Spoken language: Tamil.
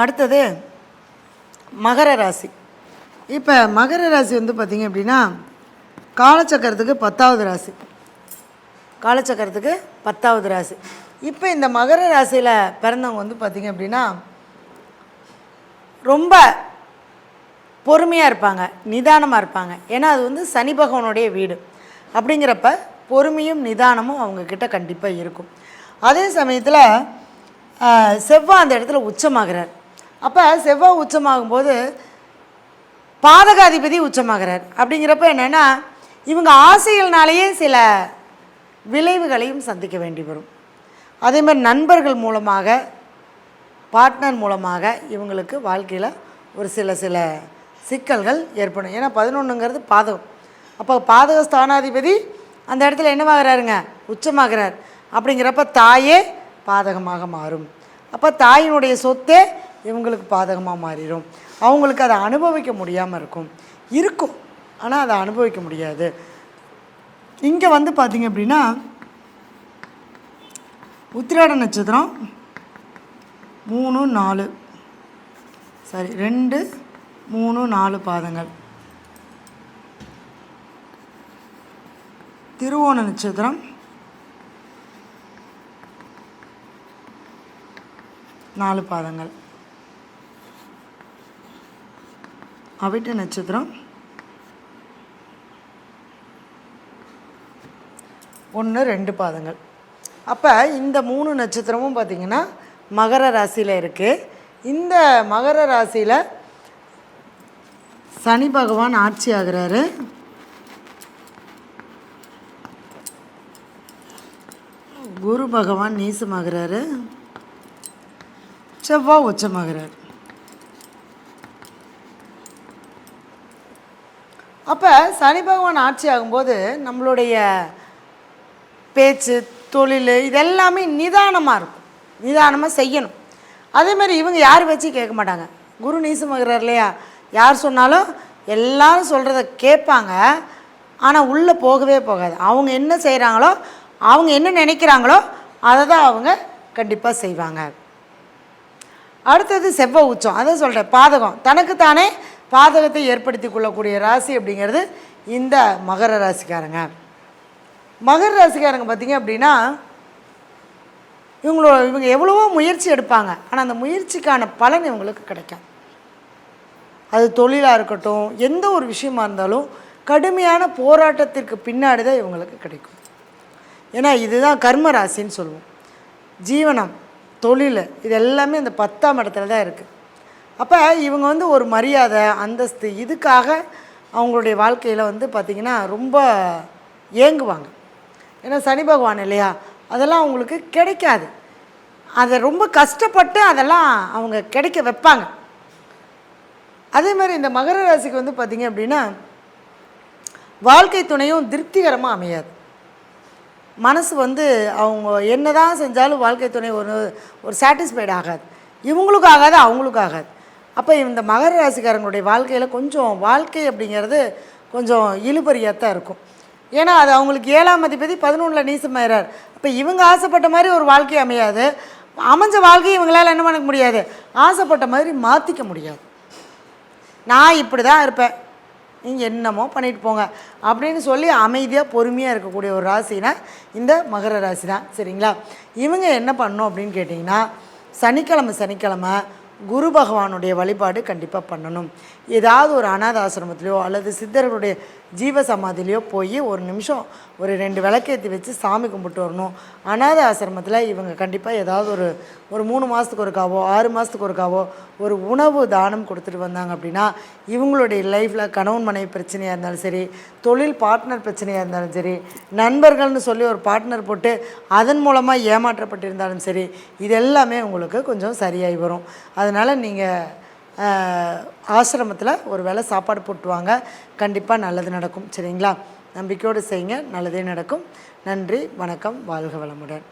அடுத்தது மகர ராசி. இப்போ மகர ராசி வந்து பார்த்திங்க அப்படின்னா காலச்சக்கரத்துக்கு பத்தாவது ராசி. காலச்சக்கரத்துக்கு பத்தாவது ராசி. இப்போ இந்த மகர ராசியில் பிறந்தவங்க வந்து பார்த்திங்க அப்படின்னா ரொம்ப பொறுமையாக இருப்பாங்க நிதானமாக இருப்பாங்க. ஏன்னா அது வந்து சனி பகவானுடைய வீடு. அப்படிங்கிறப்ப பொறுமையும் நிதானமும் அவங்கக்கிட்ட கண்டிப்பாக இருக்கும். அதே சமயத்தில் செவ்வாய் அந்த இடத்துல உச்சமாகிறார். அப்போ செவ்வாய் உச்சமாகும்போது பாதகாதிபதி உச்சமாகிறார். அப்படிங்கிறப்ப என்னென்னா இவங்க ஆசைகள்னாலேயே சில விளைவுகளையும் சந்திக்க வேண்டி வரும். அதேமாதிரி நண்பர்கள் மூலமாக பார்ட்னர் மூலமாக இவங்களுக்கு வாழ்க்கையில் ஒரு சில சில சிக்கல்கள் ஏற்படும். ஏன்னா பதினொன்றுங்கிறது பாதகம். அப்போ பாதக ஸ்தானாதிபதி அந்த இடத்துல என்னவாகிறாருங்க? உச்சமாகிறார். அப்படிங்கிறப்ப தாயே பாதகமாக மாறும். அப்போ தாயினுடைய சொத்தே இவங்களுக்கு பாதகமாக மாறிடும் அவங்களுக்கு அதை அனுபவிக்க முடியாமல் இருக்கும். இருக்கும். ஆனால் அதை அனுபவிக்க முடியாது. இங்கே வந்து பார்த்தீங்க அப்படின்னா உத்திராட நட்சத்திரம் மூணு நாலு. சரி ரெண்டு மூணு நாலு பாதங்கள். திருவோண நட்சத்திரம் நாலு பாதங்கள். அவிட்ட நட்சத்திரம். ஒன்று ரெண்டு பாதங்கள். அப்போ இந்த மூணு நட்சத்திரமும் பார்த்திங்கன்னா மகர ராசியில் இருக்குது இந்த மகர ராசியில் சனி பகவான் ஆட்சி ஆகிறாரு. குரு பகவான் நீசமாகிறாரு. செவ்வாய் உச்சமாகிறார். அப்போ சனி பகவான் ஆட்சி ஆகும்போது நம்மளுடைய பேச்சு தொழில் இதெல்லாமே நிதானமாக இருக்கும். நிதானமாக செய்யணும். அதேமாதிரி இவங்க யார் வச்சு கேட்க மாட்டாங்க. குரு நீசமகிறார் இல்லையா? யார் சொன்னாலும் எல்லாரும் சொல்கிறத கேட்பாங்க. ஆனால் உள்ளே போகவே போகாது. அவங்க என்ன செய்கிறாங்களோ அவங்க என்ன நினைக்கிறாங்களோ அதை தான் அவங்க கண்டிப்பாக செய்வாங்க. அடுத்தது செவ்வாய் உச்சம். அதை சொல்கிறேன் பாதகம். தனக்குத்தானே பாதகத்தை ஏற்படுத்தி கொள்ளக்கூடிய ராசி அப்படிங்கிறது இந்த மகர ராசிக்காரங்க. மகர ராசிக்காரங்க பார்த்தீங்க அப்படின்னா இவங்களோட இவங்க எவ்வளவோ முயற்சி எடுப்பாங்க. ஆனால் அந்த முயற்சிக்கான பலன் இவங்களுக்கு கிடைக்கும். அது தொழிலாக இருக்கட்டும் எந்த ஒரு விஷயமா இருந்தாலும் கடுமையான போராட்டத்திற்கு பின்னாடி தான் இவங்களுக்கு கிடைக்கும். ஏன்னா இதுதான் கர்ம ராசின்னு சொல்லுவோம். ஜீவனம் தொழில் இது எல்லாமே இந்த பத்தாம் இடத்துல தான் இருக்குது அப்போ இவங்க வந்து ஒரு மரியாதை அந்தஸ்து இதுக்காக அவங்களுடைய வாழ்க்கையில் வந்து பார்த்திங்கன்னா ரொம்ப ஏங்குவாங்க. ஏன்னா சனி பகவான் இல்லையா? அதெல்லாம் அவங்களுக்கு கிடைக்காது. அதை ரொம்ப கஷ்டப்பட்டு அதெல்லாம் அவங்க கிடைக்க வைப்பாங்க. அதே மாதிரி இந்த மகர ராசிக்கு வந்து பார்த்திங்க அப்படின்னா வாழ்க்கை துணையும் திருப்திகரமாக அமையாது. மனசு வந்து அவங்க என்ன தான் செஞ்சாலும் வாழ்க்கை துணை ஒரு ஒரு சாட்டிஸ்ஃபைடு ஆகாது. இவங்களுக்கும் ஆகாது அவங்களுக்கும் ஆகாது. அப்போ இந்த மகர ராசிக்காரங்களுடைய வாழ்க்கையில் கொஞ்சம் வாழ்க்கை அப்படிங்கிறது கொஞ்சம் இழுபறியாக தான் இருக்கும். ஏன்னா அது அவங்களுக்கு ஏழாம் அதிபதி பதினொன்றில் நீசமாயிறார். அப்போ இவங்க ஆசைப்பட்ட மாதிரி ஒரு வாழ்க்கை அமையாது. அமைஞ்ச வாழ்க்கையை இவங்களால் என்ன பண்ண முடியாது? ஆசைப்பட்ட மாதிரி மாற்றிக்க முடியாது. நான் இப்படி தான் இருப்பேன். நீங்கள் என்னமோ பண்ணிட்டு போங்க. அப்படின்னு சொல்லி அமைதியாக பொறுமையாக இருக்கக்கூடிய ஒரு ராசினா இந்த மகர ராசி தான் சரிங்களா? இவங்க என்ன பண்ணோம் அப்படின்னு கேட்டிங்கன்னா சனிக்கிழமை சனிக்கிழமை குரு பகவானுடைய வழிபாடு கண்டிப்பாக பண்ணணும். ஏதாவது ஒரு அனாத ஆசிரமத்திலையோ அல்லது சித்தர்களுடைய ஜீவ சமாதிலையோ போய் ஒரு நிமிஷம் ஒரு ரெண்டு விளக்கேற்றி வச்சு சாமி கும்பிட்டு வரணும். அனாத ஆசிரமத்தில் இவங்க கண்டிப்பாக ஏதாவது ஒரு ஒரு மூணு மாதத்துக்கு ஒருக்காவோ ஆறு மாதத்துக்கு ஒருக்காவோ ஒரு உணவு தானம் கொடுத்துட்டு வந்தாங்க அப்படின்னா இவங்களுடைய லைஃப்பில் கணவன் மனைவி பிரச்சனையாக இருந்தாலும் சரி தொழில் பார்ட்னர் பிரச்சனையாக இருந்தாலும் சரி நண்பர்கள்னு சொல்லி ஒரு பார்ட்னர் போட்டு அதன் மூலமாக ஏமாற்றப்பட்டிருந்தாலும் சரி இது எல்லாமே உங்களுக்கு கொஞ்சம் சரியாகி வரும். அதனால் நீங்கள் ஆசிரமத்தில் ஒரு வேளை சாப்பாடு போட்டுவாங்க. கண்டிப்பாக நல்லது நடக்கும். சரிங்களா? நம்பிக்கையோடு செய்யுங்க. நல்லதே நடக்கும். நன்றி. வணக்கம். வாழ்க வளமுடன்.